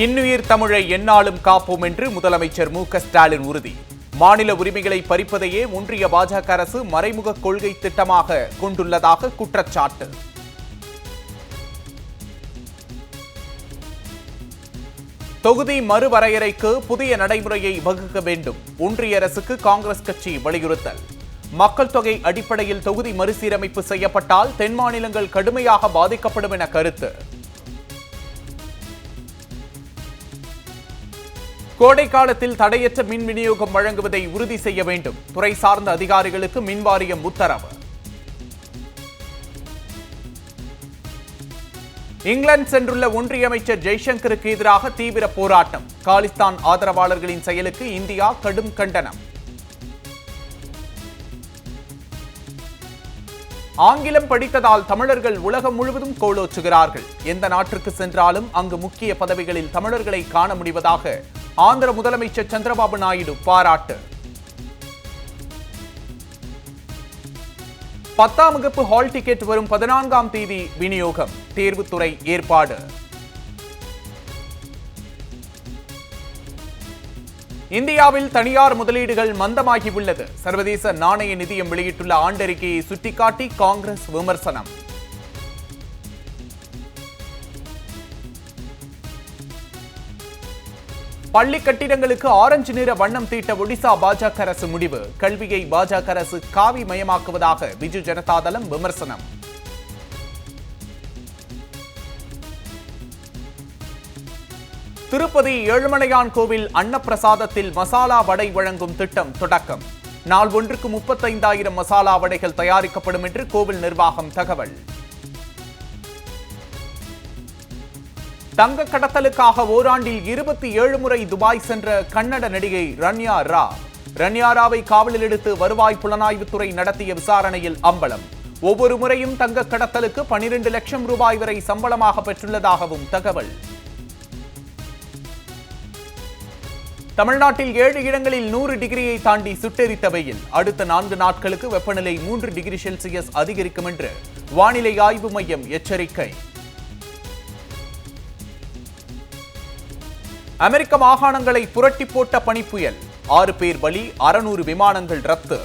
இன்னுயிர் தமிழை எந்நாளும் காப்போம் என்று முதலமைச்சர் மு க ஸ்டாலின் உறுதி. மாநில உரிமைகளை பறிப்பதையே ஒன்றிய பாஜக அரசு மறைமுக கொள்கை திட்டமாக கொண்டுள்ளதாக குற்றச்சாட்டு. தொகுதி மறுவரையறைக்கு புதிய நடைமுறையை வகுக்க வேண்டும் ஒன்றிய அரசுக்கு காங்கிரஸ் கட்சி வலியுறுத்தல். மக்கள் தொகை அடிப்படையில் தொகுதி மறுசீரமைப்பு செய்யப்பட்டால் தென் மாநிலங்கள் கடுமையாக பாதிக்கப்படும் என கருத்து. கோடை காலத்தில் தடையற்ற மின் விநியோகம் வழங்குவதை உறுதி செய்ய வேண்டும். துறை சார்ந்த அதிகாரிகளுக்கு மின் வாரியம் உத்தரவு. இங்கிலாந்து சென்றுள்ள ஒன்றிய அமைச்சர் ஜெய்சங்கருக்கு எதிராக தீவிர போராட்டம். காலிஸ்தான் ஆதரவாளர்களின் செயலுக்கு இந்தியா கடும் கண்டனம். ஆங்கிலம் படித்ததால் தமிழர்கள் உலகம் முழுவதும் கோலோச்சுகிறார்கள். எந்த நாட்டிற்கு சென்றாலும் அங்கு முக்கிய பதவிகளில் தமிழர்களை காண முடிவதாக ஆந்திர முதலமைச்சர் சந்திரபாபு நாயுடு பாராட்டு. பத்தாம் வகுப்பு ஹால் டிக்கெட் வரும் பதினான்காம் தேதி விநியோகம் தேர்வுத்துறை ஏற்பாடு. இந்தியாவில் தனியார் முதலீடுகள் மந்தமாகி உள்ளது சர்வதேச நாணய நிதியம் வெளியிட்டுள்ள ஆண்டறிக்கையை சுட்டிக்காட்டி காங்கிரஸ் விமர்சனம். பள்ளி கட்டிடங்களுக்கு ஆரஞ்சு நிற வண்ணம் தீட்ட ஒடிசா பாஜக அரசு முடிவு. கல்வியை பாஜக அரசு காவி மயமாக்குவதாக பிஜு ஜனதாதளம் விமர்சனம். திருப்பதி ஏழுமலையான் கோவில் அன்னப்பிரசாதத்தில் மசாலா வடை வழங்கும் திட்டம் தொடக்கம். நாள் ஒன்றுக்கு முப்பத்தைந்தாயிரம் மசாலா வடைகள் தயாரிக்கப்படும் என்று கோவில் நிர்வாகம் தகவல். தங்க கடத்தலுக்காக ஓராண்டில் இருபத்தி ஏழு முறை துபாய் சென்ற கன்னட நடிகை ரன்யா ரா. ரன்யா ராவை காவலில் எடுத்து வருவாய் புலனாய்வுத்துறை நடத்திய விசாரணையில் அம்பலம். ஒவ்வொரு முறையும் தங்க கடத்தலுக்கு பனிரெண்டு லட்சம் ரூபாய் வரை சம்பளமாக பெற்றுள்ளதாகவும் தகவல். தமிழ்நாட்டில் ஏழு இடங்களில் நூறு டிகிரியை தாண்டி சுட்டெரித்த வெயில். அடுத்த நான்கு நாட்களுக்கு வெப்பநிலை மூன்று டிகிரி செல்சியஸ் அதிகரிக்கும் என்று வானிலை ஆய்வு மையம் எச்சரிக்கை. அமெரிக்க மாகாணங்களை புரட்டி போட்ட பனிப்புயல். ஆறு பேர் பலி அறுநூறு விமானங்கள் ரத்து.